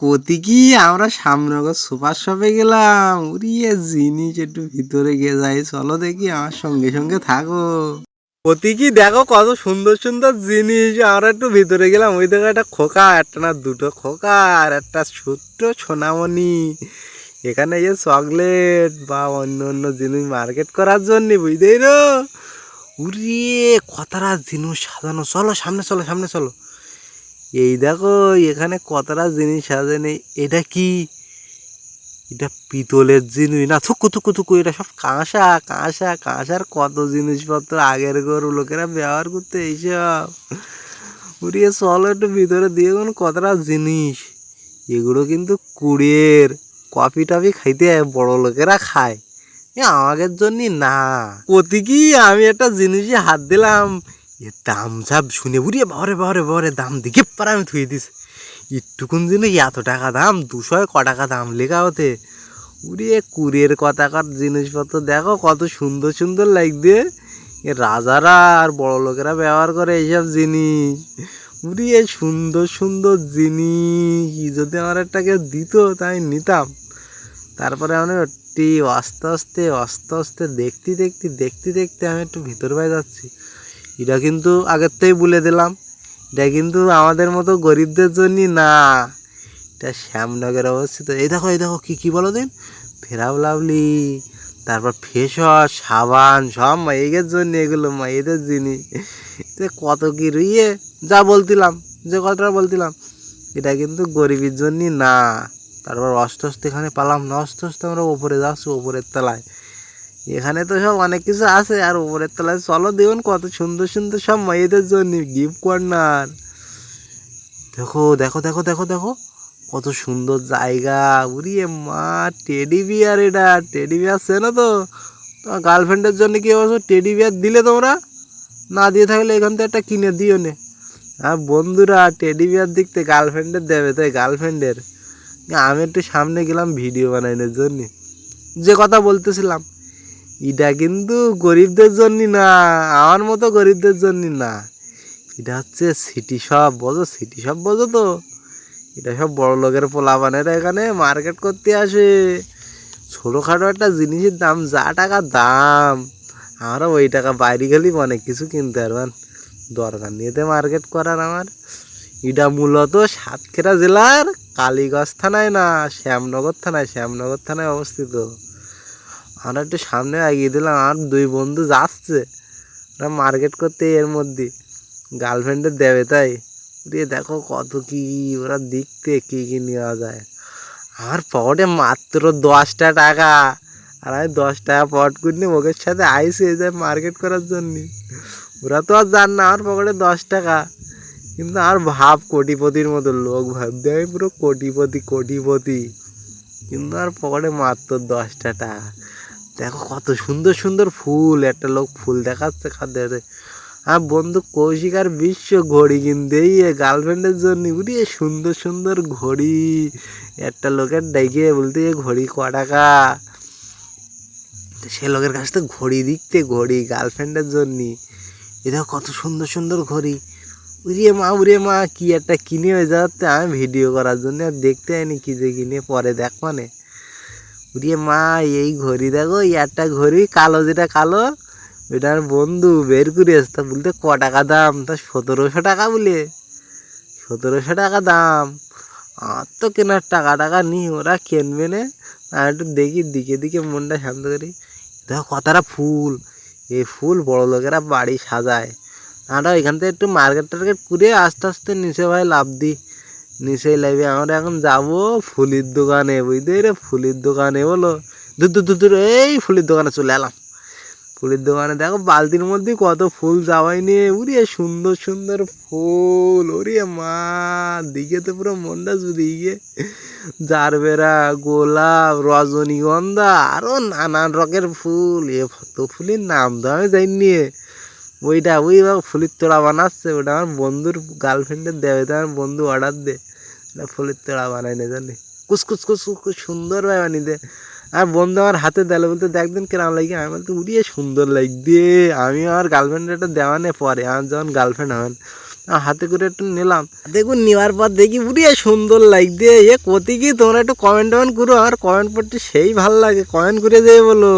কতি কি? আমরা সামনগর সুপার শপে গেলাম। উড়িয়ে জিনিস একটু ভিতরে গিয়ে যাই। চলো দেখি আমার সঙ্গে সঙ্গে থাকো। কতি দেখো কত সুন্দর সুন্দর জিনিস। আমরা একটু ভিতরে গেলাম। ওই দেখো একটা খোকা, একটা না দুটো খোকা আর একটা ছোট্ট সোনামণি। এখানে এই চকলেট বা অন্য অন্য জিনিস মার্কেট করার জন্য, বুঝতেই না উড়িয়ে কতটা জিনিস সাজানো। চলো সামনে চলো সামনে, চলো। এই দেখো, এখানে কতটা জিনিস সাজানো এটা কি? এটা পিতলের জিনিস না, থুকু থুকু থুকু, এটা সব কাঁসা কাঁসা, কাঁসার কত জিনিসপত্র আগের গরু লোকেরা ব্যবহার করতে এইসব? উড়িয়ে চলো একটু ভিতরে দিয়ে কোন কতটা জিনিস। এগুলো কিন্তু কুড়ের। কফি টফি খাইতে বড় লোকেরা খায়। আমাদের জন্য না। প্রতি কি আমি একটা জিনিসে হাত দিলাম। এ দাম ঝাপ শুনে বুড়িয়ে বাহরে বাহরে বাহরে দাম দিকে পারে আমি থুয়ে দিস একটুকুন জিনিস এত টাকা দাম, দুশো ক টাকা দাম লেখা হতে উড়িয়ে কুড়ির কথাকার জিনিসপত্র, দেখো কত সুন্দর সুন্দর লাগবে এ রাজারা আর বড় লোকেরা ব্যবহার করে এইসব জিনিস। উড়িয়ে সুন্দর সুন্দর জিনিস যদি আমার একটা কেউ দিত, তাই নিতাম। তারপরে আমি একটি আস্তে আস্তে আস্তে আস্তে দেখতে দেখতে দেখতে দেখতে আমি একটু ভিতর বাইরে যাচ্ছি। এটা কিন্তু আগের থেকেই বলে দিলাম। এটা কিন্তু আমাদের মতো গরিবদের জন্য না। এটা শ্যামনগরে অবস্থিত। এই দেখো এই দেখো, কী কী বলো দিন? ফেরাও লাভলি, তারপর ফেস সাবান, সব মাইয়ের জন্য এগুলো, মাইয়েদের জিনিস। কত কি রুইয়ে? যা বলতিলাম, যে কথাটা বলতিলাম। এটা কিন্তু গরিবের জন্য না। তারপর অস্ত অস্তে এখানে পালাম। না অস্তে অস্তে আমরা ওপরে যাচ্ছি, ওপরের তলায়। এখানে তো সব অনেক কিছু আছে, আর উপরের তলায় চলো দেখুন কত সুন্দর সুন্দর সব মেয়েদের জন্য গিফট কর্নার দেখো দেখো দেখো দেখো দেখো, কত সুন্দর জায়গা। উড়িয়ে মা টেডি বিয়ার এটা টেডি বিয়ার চেনো তো? তোমার গার্লফ্রেন্ডের জন্য কি অবশ্য টেডি বিয়ার দিলে তোমরা? না দিয়ে থাকলে এখান থেকে একটা কিনে দিও নে। আর বন্ধুরা টেডি বিয়ার দেখতে গার্লফ্রেন্ডের দেবে, তাই গার্লফ্রেন্ডের আমি একটু সামনে গেলাম ভিডিও বানানোর জন্য। যে কথা বলতেছিলাম এটা কিন্তু গরিবদের জন্য না, আমার মতো গরিবদের জন্য না। এটা হচ্ছে সিটি শপ বোঝো? সিটি শপ বোঝো তো? এটা সব বড় লোকের পোলাপানেরা এখানে মার্কেট করতে আসে। ছোটোখাটো একটা জিনিসের দাম, যা টাকা দাম। আমরা ওই টাকা বাইরে গেলেই অনেক কিছু কিনতে পারবেন দরকার নিয়েতে মার্কেট করার আমার। এটা মূলত সাতক্ষীরা জেলার কালীগঞ্জ থানায় না, শ্যামনগর থানায় শ্যামনগর থানায় অবস্থিত। আমরা একটু সামনে এগিয়ে দিলাম, আর দুই বন্ধু যাচ্ছে। ওরা মার্কেট করতে এর মধ্যে। গার্লফ্রেন্ডের দেবে তাই? দিয়ে দেখো কত কি, ওরা দেখতে কি কি নেওয়া যায়। আমার পকেটে মাত্র দশটা টাকা। আর আমি দশ টাকা পট করিনি ওদের সাথে আইসে যায় মার্কেট করার জন্য। ওরা তো আর জান না, আমার পকেটে দশ টাকা। কিন্তু আর ভাব কোটিপতির মতো লোক, ভাবতে আমি পুরো কোটিপতি কোটিপতি। কিন্তু আর পকেটে মাত্র দশটা টাকা। দেখো কত সুন্দর সুন্দর ফুল, একটা লোক ফুল দেখাচ্ছে খাদ্যে আর বন্ধু কৌশিক আর বিশ্ব ঘড়ি কিনতে গার্লফ্রেন্ডের জন্য, উড়িয়ে সুন্দর সুন্দর ঘড়ি। একটা লোকের ডেকে বলতে ঘড়ি ক টাকা? সে লোকের কাছ থেকে ঘড়ি দিকতে ঘড়ি গার্লফ্রেন্ডের জন্য। এ দেখো কত সুন্দর সুন্দর ঘড়ি। উড়িয়ে মা উড়িয়ে মা, কি একটা কিনে হয়ে যাচ্ছে। আমি ভিডিও করার জন্য আর দেখতে আইনি কি যে কিনে, পরে দেখ মানে উড়িয়ে মা, এই ঘড়ি দেখো, এই একটা ঘড়ি, কালো যেটা কালো ওইটার বন্ধু বের করে তা বলতে ক টাকা দাম? তা সতেরোশো টাকা বলে। সতেরোশো টাকা দাম। আর তো কেনার টাকা টাকা নি ওরা কিনবে না। আর একটু দেখি, দিকে দিকে মনটা শান্ত করি। দেখো কতটা ফুল। এই ফুল বড় লোকেরা বাড়ি সাজায়। আমরা এখান থেকে একটু মার্কেট টার্কেট করে আস্তে আস্তে নিচে ভাই লাভ দিই। নিচে লাইবে আমরা এখন যাব ফুলির দোকানে, বুঝতে রে ফুলির দোকানে, বলো। দূর দূর এই ফুলির দোকানে চলে এলাম। ফুলের দোকানে দেখো, বালতির মধ্যে কত ফুল যাওয়াই নিয়ে, উড়িয়ে সুন্দর সুন্দর ফুল, ওরে মা, দিকে তো পুরো মনটা জুড়িয়ে গিয়ে জারবেরা, গোলাপ, রজনীগন্ধা আরও নানান রকের ফুল, এ তো ফুলের নাম তো আমি জানি ওইটা ওই ফুলের তোড়া বানাচ্ছে ওটা আমার বন্ধুর গার্লফ্রেন্ডের দেবে তো আমার বন্ধু অর্ডার দে। ওটা ফুলের তোড়া বানাই না জানি কুচকুচ কুচ কুচ সুন্দর ভাবে বানিয়ে দে। আর বন্ধু আমার হাতে দিলে বলতে দেখবেন কেরাম লাগে। আমি বলতে, উড়িয়ে সুন্দর লাগবে আমি আমার গার্লফ্রেন্ডের একটা দেওয়া নেই পরে, আমার যখন গার্লফ্রেন্ড হবেন হাতে করে একটু নিলাম। দেখুন, নেওয়ার পর দেখি, উড়িয়ে সুন্দর লাগছে এ, কতি কি তোমরা একটু কমেন্ট টমেন্ট করো আমার কমেন্ট পড়তে সেই ভালো লাগে। কমেন্ট করে দিয়ে বলো।